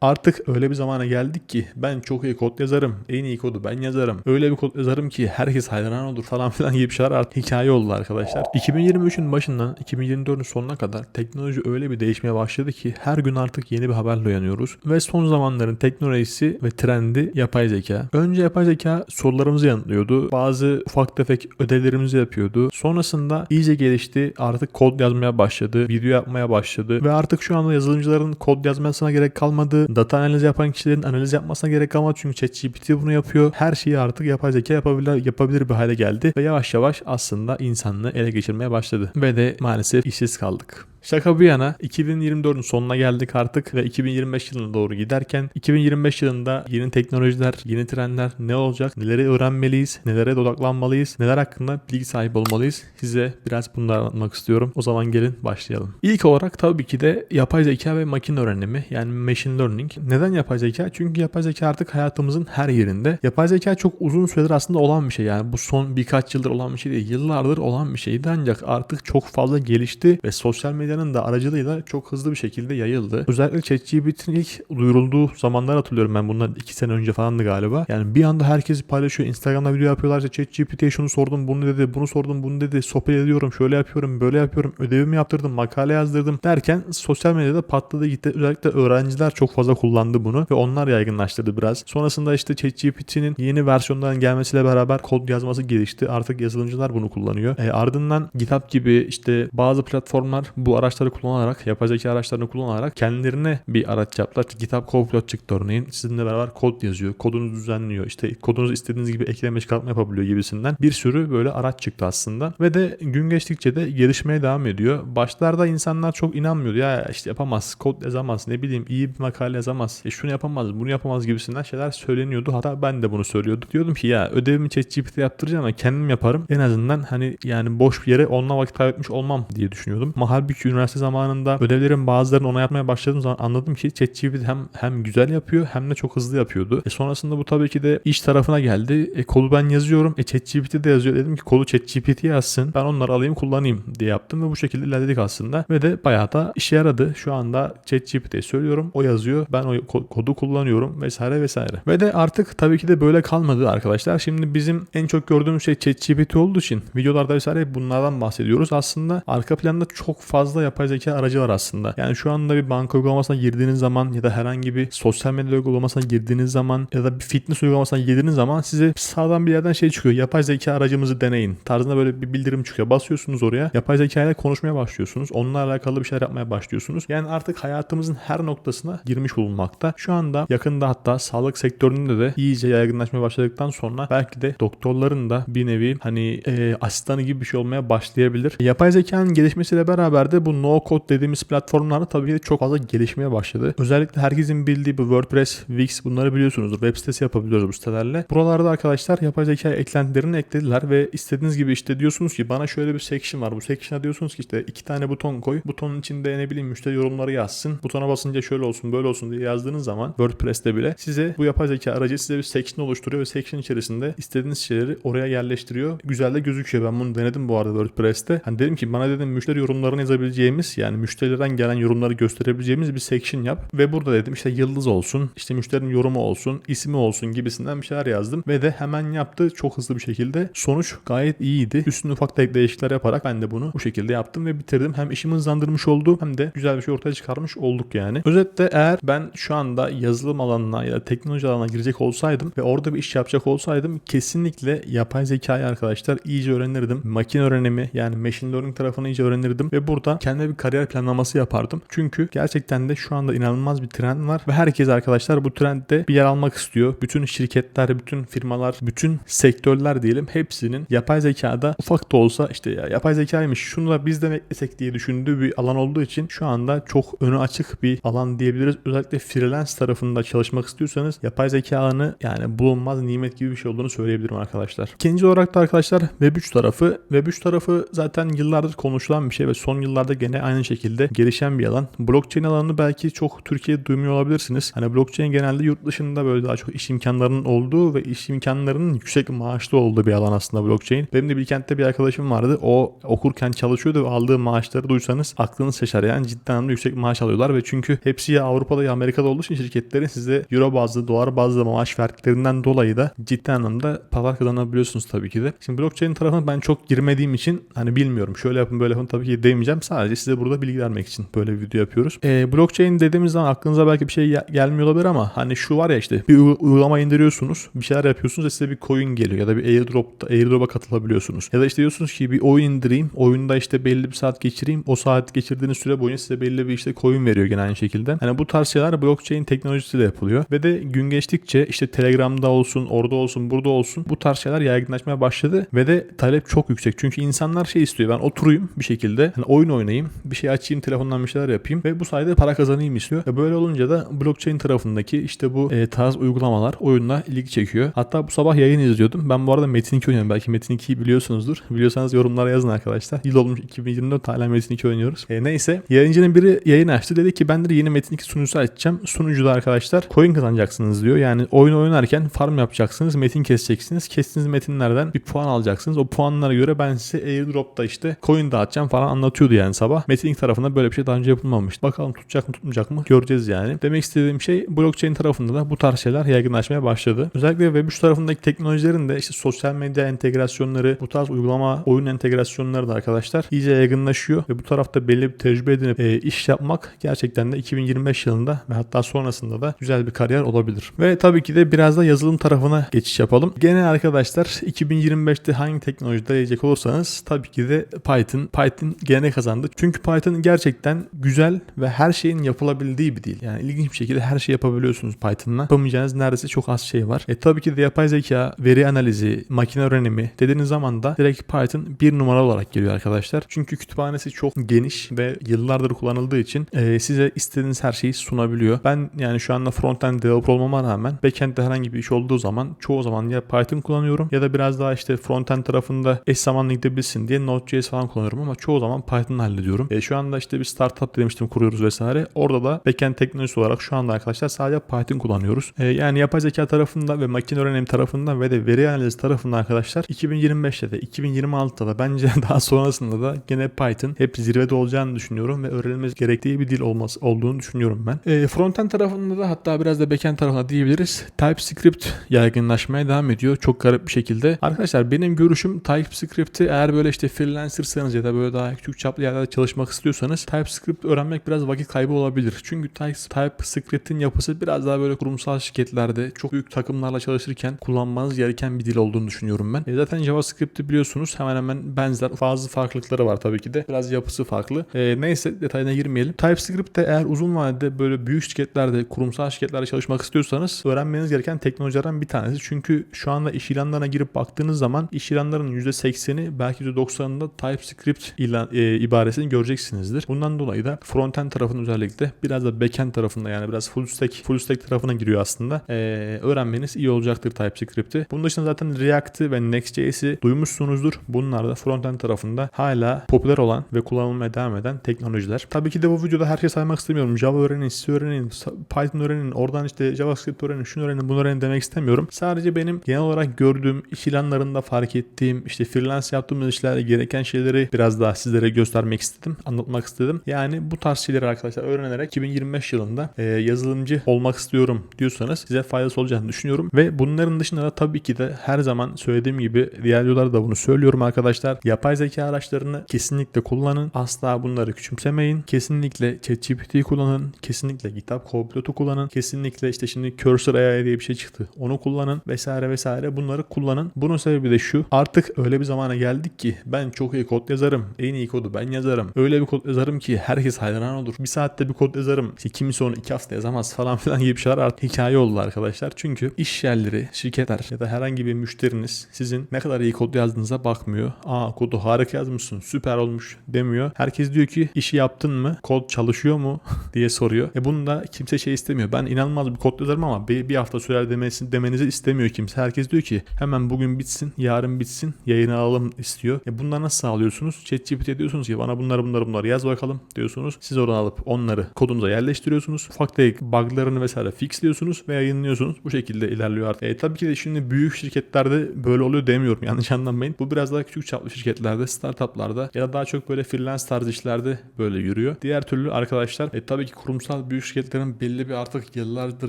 Artık öyle bir zamana geldik ki ben çok iyi kod yazarım. En iyi kodu ben yazarım. Öyle bir kod yazarım ki herkes hayran olur falan filan gibi şeyler artık hikaye oldu arkadaşlar. 2023'ün başından 2024'ün sonuna kadar teknoloji öyle bir değişmeye başladı ki her gün artık yeni bir haberle uyanıyoruz. Ve son zamanların teknolojisi ve trendi yapay zeka. Önce yapay zeka sorularımızı yanıtlıyordu. Bazı ufak tefek ödevlerimizi yapıyordu. Sonrasında iyice gelişti. Artık kod yazmaya başladı. Video yapmaya başladı. Ve artık şu anda yazılımcıların kod yazmasına gerek kalmadı. Data analiz yapan kişilerin analiz yapmasına gerek kalmadı. Çünkü ChatGPT bunu yapıyor. Her şeyi artık yapay zeka yapabilir, yapabilir bir hale geldi. Ve yavaş yavaş aslında insanlığı ele geçirmeye başladı. Ve de maalesef işsiz kaldık. Şaka bir yana 2024'ün sonuna geldik artık ve 2025 yılına doğru giderken 2025 yılında yeni teknolojiler, yeni trendler ne olacak, neleri öğrenmeliyiz, nelere odaklanmalıyız, neler hakkında bilgi sahibi olmalıyız size biraz bunları anlatmak istiyorum. O zaman gelin başlayalım. İlk olarak tabii ki de yapay zeka ve makine öğrenimi yani machine learning. Neden yapay zeka? Çünkü yapay zeka artık hayatımızın her yerinde. Yapay zeka çok uzun süredir aslında olan bir şey yani bu son birkaç yıldır olan bir şey değil. Yıllardır olan bir şeydi ancak artık çok fazla gelişti ve sosyal medyanın da aracılığıyla çok hızlı bir şekilde yayıldı. Özellikle ChatGPT'nin ilk duyurulduğu zamanlar hatırlıyorum ben bundan 2 sene önce falandı galiba. Yani bir anda herkes paylaşıyor. Instagram'da video yapıyorlar. İşte ChatGPT'ye şunu sordum, bunu dedi, bunu sordum, bunu dedi. Sohbet ediyorum, şöyle yapıyorum, böyle yapıyorum. Ödevimi yaptırdım, makale yazdırdım derken sosyal medyada patladı gitti. Özellikle öğrenciler çok fazla kullandı bunu ve onlar yaygınlaştırdı biraz. Sonrasında işte ChatGPT'nin yeni versiyonların gelmesiyle beraber kod yazması gelişti. Artık yazılımcılar bunu kullanıyor. E, ardından GitHub gibi işte bazı platformlar bu araçları kullanarak, yapay zeka araçlarını kullanarak kendilerine bir araç yaptılar. GitHub Copilot çıktı örneğin. Sizinle beraber kod yazıyor. Kodunuzu düzenliyor. İşte kodunuzu istediğiniz gibi ekleme çıkartma yapabiliyor gibisinden. Bir sürü böyle araç çıktı aslında. Ve de gün geçtikçe de gelişmeye devam ediyor. Başlarda insanlar çok inanmıyordu. Ya işte yapamaz, kod yazamaz, ne bileyim iyi bir makale yazamaz, e şunu yapamaz, bunu yapamaz gibisinden şeyler söyleniyordu. Hatta ben de bunu söylüyordum. Diyordum ki ya ödevimi ChatGPT yaptıracağım ama kendim yaparım. En azından hani yani boş bir yere onunla vakit kaybetmiş olmam diye düşünüyordum. Ama halbuki üniversite zamanında ödevlerin bazılarını ona yapmaya başladığım zaman anladım ki ChatGPT hem hem güzel yapıyor hem de çok hızlı yapıyordu. E sonrasında bu tabii ki de iş tarafına geldi. E kodu ben yazıyorum. E ChatGPT de yazıyor. Dedim ki kodu ChatGPT yazsın. Ben onları alayım kullanayım diye yaptım ve bu şekilde ilerledik aslında. Ve de bayağı da işe yaradı. Şu anda ChatGPT'ye söylüyorum. O yazıyor. Ben o ko- kodu kullanıyorum vesaire vesaire. Ve de artık tabii ki de böyle kalmadı arkadaşlar. Şimdi bizim en çok gördüğümüz şey ChatGPT olduğu için videolarda vesaire bunlardan bahsediyoruz. Aslında arka planda çok fazla yapay zeka aracı var aslında. Yani şu anda bir banka uygulamasına girdiğiniz zaman ya da herhangi bir sosyal medya uygulamasına girdiğiniz zaman ya da bir fitness uygulamasına girdiğiniz zaman size sağdan bir yerden şey çıkıyor. Yapay zeka aracımızı deneyin. Tarzında böyle bir bildirim çıkıyor. Basıyorsunuz oraya. Yapay zeka ile konuşmaya başlıyorsunuz. Onunla alakalı bir şeyler yapmaya başlıyorsunuz. Yani artık hayatımızın her noktasına girmiş bulunmakta. Şu anda yakında hatta sağlık sektöründe de iyice yaygınlaşmaya başladıktan sonra belki de doktorların da bir nevi hani e, asistanı gibi bir şey olmaya başlayabilir. Yapay zekanın gelişmesiyle beraber de bu no code dediğimiz platformlarda tabii ki çok fazla gelişmeye başladı. Özellikle herkesin bildiği bu WordPress, Wix bunları biliyorsunuzdur. Web sitesi yapabiliyoruz bu sitelerle. Buralarda arkadaşlar yapay zeka eklentilerini eklediler ve istediğiniz gibi işte diyorsunuz ki bana şöyle bir section var. Bu section'a diyorsunuz ki işte iki tane buton koy. Butonun içinde ne bileyim müşteri yorumları yazsın. Butona basınca şöyle olsun böyle olsun diye yazdığınız zaman WordPress'te bile size bu yapay zeka aracı size bir section oluşturuyor ve section içerisinde istediğiniz şeyleri oraya yerleştiriyor. Güzel de gözüküyor. Ben bunu denedim bu arada WordPress'te. Hani dedim ki bana dedim müşteri yorumlarını yazabileceğimiz yani müşterilerden gelen yorumları gösterebileceğimiz bir section yap ve burada dedim işte yıldız olsun, işte müşterinin yorumu olsun, ismi olsun gibisinden bir şeyler yazdım ve de hemen yaptı çok hızlı bir şekilde. Sonuç gayet iyiydi. Üstüne ufak tek değişiklikler yaparak ben de bunu bu şekilde yaptım ve bitirdim. Hem işimi hızlandırmış oldu hem de güzel bir şey ortaya çıkarmış olduk yani. Özetle eğer ben şu anda yazılım alanına ya da teknoloji alanına girecek olsaydım ve orada bir iş yapacak olsaydım kesinlikle yapay zekayı arkadaşlar iyice öğrenirdim. Makine öğrenimi yani machine learning tarafını iyice öğrenirdim ve burada kendime bir kariyer planlaması yapardım. Çünkü gerçekten de şu anda inanılmaz bir trend var ve herkes arkadaşlar bu trendde bir yer almak istiyor. Bütün şirketler, bütün firmalar, bütün sektörler diyelim hepsinin yapay zekada ufak da olsa işte ya yapay zekaymış şunu da biz de mi eklesek diye düşündüğü bir alan olduğu için şu anda çok önü açık bir alan diyebiliriz. Özellikle freelance tarafında çalışmak istiyorsanız yapay zeka alanı yani bulunmaz nimet gibi bir şey olduğunu söyleyebilirim arkadaşlar. İkinci olarak da arkadaşlar Web3 tarafı. Web3 tarafı zaten yıllardır konuşulan bir şey ve son yıllarda gene aynı şekilde gelişen bir alan. Blockchain alanını belki çok Türkiye'de duymuyor olabilirsiniz. Hani blockchain genelde yurt dışında böyle daha çok iş imkanlarının olduğu ve iş imkanlarının yüksek maaşlı olduğu bir alan aslında blockchain. Benim de Bilkent'te bir arkadaşım vardı. O okurken çalışıyordu ve aldığı maaşları duysanız aklınız şaşar. Yani cidden anlamda yüksek maaş alıyorlar ve çünkü hepsi ya Avrupa'da ya Amerika'da olduğu için şirketlerin size euro bazlı, dolar bazlı maaş verdiklerinden dolayı da ciddi anlamda para kazanabiliyorsunuz tabii ki de. Şimdi blockchain tarafına ben çok girmediğim için hani bilmiyorum. Şöyle yapın böyle yapın tabii ki demeyeceğim. Sadece size burada bilgi vermek için böyle bir video yapıyoruz. Ee, blockchain dediğimiz zaman aklınıza belki bir şey gel- gelmiyor olabilir ama hani şu var ya işte bir uy- uygulama indiriyorsunuz. Bir şeyler yapıyorsunuz ve size bir coin geliyor ya da bir airdrop'ta airdrop'a katılabiliyorsunuz. Ya da işte diyorsunuz ki bir oyun indireyim. Oyunda işte belli bir saat geçireyim. O saat geçirdiğiniz süre boyunca size belli bir işte coin veriyor gene aynı şekilde. Hani bu tarz şeyler blockchain teknolojisiyle yapılıyor. Ve de gün geçtikçe işte Telegram'da olsun, orada olsun, burada olsun bu tarz şeyler yaygınlaşmaya başladı ve de talep çok yüksek. Çünkü insanlar şey istiyor. Ben oturayım bir şekilde hani oyun oynayayım, bir şey açayım, telefondan bir şeyler yapayım ve bu sayede para kazanayım istiyor. Ve böyle olunca da blockchain tarafındaki işte bu e, tarz uygulamalar oyunla ilgi çekiyor. Hatta bu sabah yayın izliyordum. Ben bu arada Metin 2 oynuyorum. Belki Metin 2'yi biliyorsunuzdur. Biliyorsanız yorumlara yazın arkadaşlar. Yıl olmuş 2024 hala Metin 2 oynuyoruz. E, neyse yayıncının biri yayın açtı. Dedi ki ben de yeni Metin 2 sunucusu açacağım. Sunucuda arkadaşlar coin kazanacaksınız diyor. Yani oyun oynarken farm yapacaksınız. Metin keseceksiniz. Kestiğiniz metinlerden bir puan alacaksınız. O puanlara göre ben size airdrop'ta işte coin dağıtacağım falan anlatıyordu yani sabah. Metin 2 tarafında böyle bir şey daha önce yapılmamıştı. Bakalım tutacak mı tutmayacak mı göreceğiz yani. Demek istediğim şey blockchain tarafında da bu tarz şeyler yaygınlaşmaya başladı. Özellikle Web3 tarafındaki teknolojilerin de işte sosyal medya entegrasyonları, bu tarz uygulama oyun entegrasyonları da arkadaşlar iyice yaygınlaşıyor ve bu tarafta belli bir tecrübe edinip e, iş yapmak gerçekten de 2025 yılında ve hatta sonrasında da güzel bir kariyer olabilir. Ve tabii ki de biraz da yazılım tarafına geçiş yapalım. Gene arkadaşlar 2025'te hangi teknolojide diyecek olursanız tabii ki de Python. Python gene kazandı. Çünkü Python gerçekten güzel ve her şeyin yapılabildiği bir dil. Yani ilginç bir şekilde her şeyi yapabiliyorsunuz Python'la. Yapamayacağınız neredeyse çok az şey var. E tabii ki de yapay zeka, veri analizi, makine öğrenimi dediğiniz zaman da direkt Python bir numara olarak geliyor arkadaşlar. Çünkü kütüphanesi çok geniş ve yıllardır kullanıldığı için e, size istediğiniz her şeyi sunabiliyor. Ben yani şu anda frontend developer olmama rağmen backend'de herhangi bir iş olduğu zaman çoğu zaman ya Python kullanıyorum ya da biraz daha işte frontend tarafında eş zamanlı gidebilsin diye Node.js falan kullanıyorum ama çoğu zaman Python hallediyorum. E, şu anda işte bir startup demiştim kuruyoruz vesaire. Orada da backend teknolojisi olarak şu anda arkadaşlar sadece Python kullanıyoruz. E, yani yapay zeka tarafında ve makine öğrenimi tarafında ve de veri analizi tarafında arkadaşlar 2025'te de 2026'da da bence daha sonrasında da gene Python hep zirvede olacağını düşünüyorum ve öğrenilmesi gerektiği bir dil olması olduğunu düşünüyorum ben. E, frontend tarafında da hatta biraz da backend tarafında diyebiliriz. TypeScript yaygınlaşmaya devam ediyor. Çok garip bir şekilde. Arkadaşlar benim görüşüm TypeScript'i eğer böyle işte freelancersanız ya da böyle daha küçük çaplı yerlerde çalışmak istiyorsanız TypeScript öğrenmek biraz vakit kaybı olabilir. Çünkü Type- TypeScript'in yapısı biraz daha böyle kurumsal şirketlerde çok büyük takımlarla çalışırken kullanmanız gereken bir dil olduğunu düşünüyorum ben. E zaten JavaScript'i biliyorsunuz hemen hemen benzer bazı farklılıkları var tabii ki de. Biraz yapısı farklı. E, neyse detayına girmeyelim. TypeScript'te eğer uzun vadede böyle büyük şirketlerde, kurumsal şirketlerde çalışmak istiyorsanız öğrenmeniz gereken teknolojilerden bir tanesi. Çünkü şu anda iş ilanlarına girip baktığınız zaman iş ilanlarının %80'i belki %90'ında TypeScript ilan, e, ibaresini göreceksinizdir. Bundan dolayı da frontend tarafının özellikle biraz da backend tarafında yani biraz full stack full stack tarafına giriyor aslında. E, öğrenmeniz iyi olacaktır TypeScript'i. Bunun dışında zaten React'ı ve Next.js'i duymuşsunuzdur. Bunlar da frontend tarafında hala popüler olan ve kullanılmaya devam eden teknolojiler. Tabii ki de bu videoda her şeyi saymak istemiyorum. Java öğrenin, C öğrenin, Python öğrenin, oradan işte JavaScript öğrenin, şunu öğrenin, bunu öğrenin demek istemiyorum. Sadece benim genel olarak gördüğüm iş ilanlarında fark ettiğim işte freelance yaptığımız işlerde gereken şeyleri biraz daha sizlere göstermek istedim, anlatmak istedim. Yani bu tarz şeyleri arkadaşlar öğrenerek 2025 yılında e, yazılımcı olmak istiyorum diyorsanız size faydası olacağını düşünüyorum. Ve bunların dışında da tabii ki de her zaman söylediğim gibi diğer videolarda da bunu söylüyorum arkadaşlar. Yapay zeka araçlarını kesinlikle kullanın. Asla bunları küçümsemeyin. Kesinlikle ChatGPT'yi kullanın. Kesinlikle GitHub Copilot'u kullanın. Kesinlikle işte şimdi Cursor AI diye bir şey çıktı. Onu kullanın vesaire vesaire. Bunları kullanın. Bunun sebebi de şu. Artık öyle bir zamana geldik ki ben çok iyi kod yazarım. En iyi kodu ben yazarım. Öyle bir kod yazarım ki herkes hayran olur. Bir saatte bir kod yazarım. İşte kimisi onu iki hafta yazamaz falan filan gibi şeyler artık hikaye oldu arkadaşlar. Çünkü iş yerleri, şirketler ya da herhangi bir müşteriniz sizin ne kadar iyi kod yazdığınıza bakmıyor. Aa kodu harika yazmışsın süper olmuş demiyor. Herkes diyor ki işi yaptın mı? Kod çalışıyor mu? diye soruyor. E bunu da kimse şey istemiyor. Ben inanılmaz bir kod yazarım ama bir, bir hafta sürer demesi, demenizi istemiyor kimse. Herkes diyor ki hemen bugün bitsin, yarın bitsin, yayını alalım istiyor. E bunları nasıl sağlıyorsunuz? ChatGPT diyorsunuz ki bana bunları bunları bunları bunları yaz bakalım diyorsunuz. Siz oradan alıp onları kodunuza yerleştiriyorsunuz. Ufak tefek buglarını vesaire fixliyorsunuz ve yayınlıyorsunuz. Bu şekilde ilerliyor artık. E, tabii ki de şimdi büyük şirketlerde böyle oluyor demiyorum. Yanlış anlamayın. Bu biraz daha küçük çaplı şirketlerde, startuplarda ya da daha çok böyle freelance tarzı işlerde böyle yürüyor. Diğer türlü arkadaşlar e, tabii ki kurumsal büyük şirketlerin belli bir artık yıllardır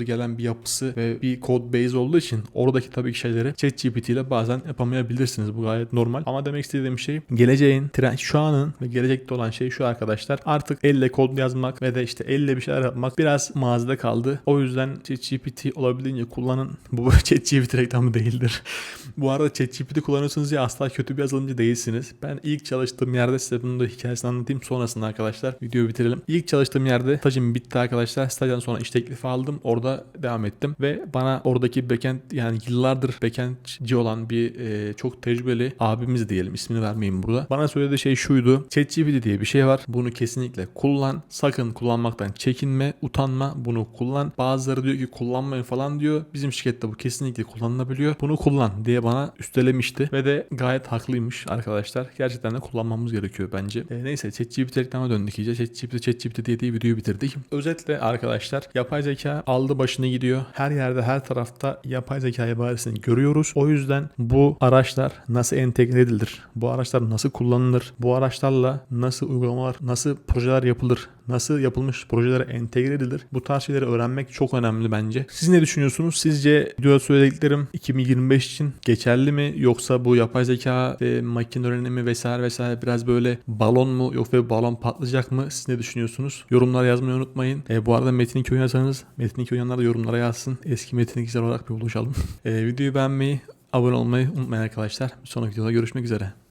gelen bir yapısı ve bir code base olduğu için oradaki tabii ki şeyleri ChatGPT ile bazen yapamayabilirsiniz. Bu gayet normal. Ama demek istediğim şey geleceğin, trend, şu anın ve gelecekte olan şey şu arkadaşlar. Artık elle kod yazmak ve de işte elle bir şeyler yapmak biraz mazide kaldı. O yüzden ChatGPT olabildiğince kullanın. Bu ChatGPT reklamı değildir. Bu arada ChatGPT kullanıyorsunuz ya asla kötü bir yazılımcı değilsiniz. Ben ilk çalıştığım yerde size bunun da hikayesini anlatayım. Sonrasında arkadaşlar videoyu bitirelim. İlk çalıştığım yerde stajım bitti arkadaşlar. Stajdan sonra iş teklifi aldım. Orada devam ettim ve bana oradaki backend yani yıllardır backendci olan bir e, çok tecrübeli abimiz diyelim ismini vermeyeyim burada. Bana söylediği şey şuydu. ChatGPT diye bir şey var. Bunu kesinlikle kullan. Sakın kullanmaktan çekinme, utanma. Bunu kullan. Bazıları diyor ki kullanmayın falan diyor. Bizim şirkette bu kesinlikle kullanılabiliyor. Bunu kullan diye bana üstelemişti ve de gayet haklıymış arkadaşlar. Gerçekten de kullanmamız gerekiyor bence. E, neyse ChatGPT reklama döndük iyice. ChatGPT ChatGPT diye diye videoyu bitirdik. Özetle arkadaşlar yapay zeka aldı başını gidiyor. Her yerde her tarafta yapay zeka ibaresini görüyoruz. O yüzden bu araçlar nasıl entegre edilir? Bu araçlar nasıl kullanılır? Bu araçlarla nasıl uygulamalar, nasıl projeler yapılır? Nasıl yapılmış projelere entegre edilir? Bu tarz şeyleri öğrenmek çok önemli bence. Siz ne düşünüyorsunuz? Sizce videoda söylediklerim 2025 için geçerli mi? Yoksa bu yapay zeka ve makine öğrenimi vesaire vesaire biraz böyle balon mu? Yoksa balon patlayacak mı? Siz ne düşünüyorsunuz? Yorumlar yazmayı unutmayın. E, bu arada Metin 2 oynarsanız Metin 2 oynayanlar da yorumlara yazsın. Eski Metin 2'ler olarak bir buluşalım. e, videoyu beğenmeyi, abone olmayı unutmayın arkadaşlar. Bir sonraki videoda görüşmek üzere.